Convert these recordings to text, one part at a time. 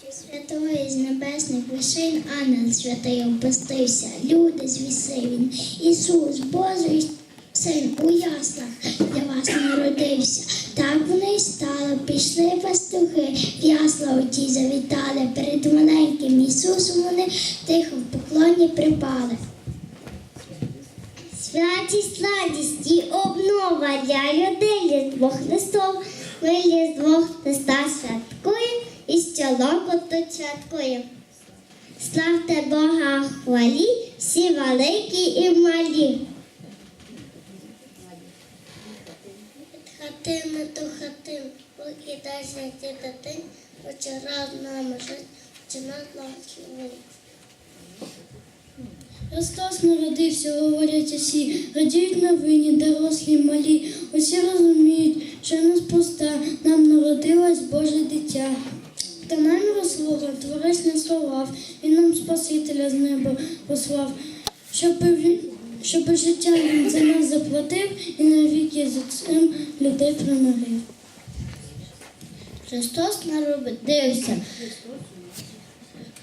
Святої з небесних вишин ангел святий опустився, люди звісив він, Ісус, Божий син у яслах для вас народився. Так вони й стало, пішли пастухи, в ясла оті завітали, перед маленьким Ісусом вони тихо в поклоні припали. Святість, сладість і обнова для людей Різдво Христов. Ми Різдво Христа святкуємо щолоку святкуємо. Славте Бога хвалі, всі великі і малі. Від хатини до хатин, покидайся ті дитин, вечора з нами жить, чи нас. Христос народився, говорять усі, радіють новині, дорослі, малі. Усі розуміють, що неспроста нам народилось Боже дитя. Та нам розлуга, творець не славав, і нам Спасителя з неба послав, щоб, щоб життя він за нас заплатив і навіки за цим людей примирив. Христос народився.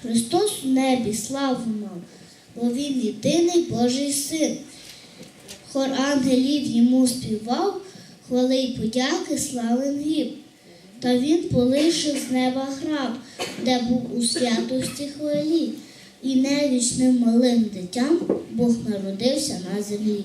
Христос у небі, славу мав, бо Він єдиний Божий син. Хор ангелів йому співав, хвали й подяки славен гіб. Та він полишив з неба храм, де був у святості хвалі, і невічним малим дитям Бог народився на землі.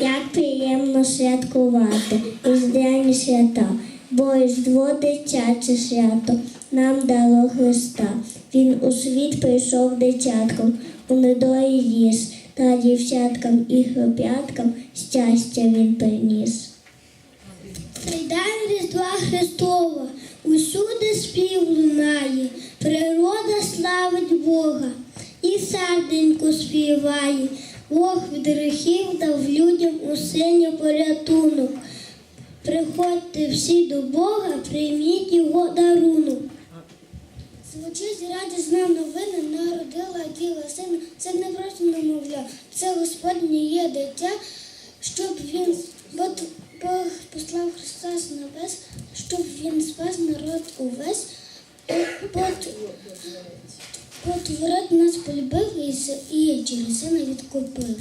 Як приємно святкувати різдвяні свята, бо Різдво дитяче свято нам дало Христа. Він у світ прийшов дитятком, у недої ліс, та дівчаткам і хлоп'яткам щастя він приніс. Цей день Різдва Христова усюди спів лунає, природа славить Бога і серденько співає. Бог від гріхів дав людям у сині порятунок. Приходьте всі до Бога, прийміть його дарунок. Звучить радісна новина, народила діла сина. Це не просто немовля, це Господнє є дитя, щоб він Бог послав Христа з небес, щоб він спас народ увесь, творить нас полюбив і через сина відкупив.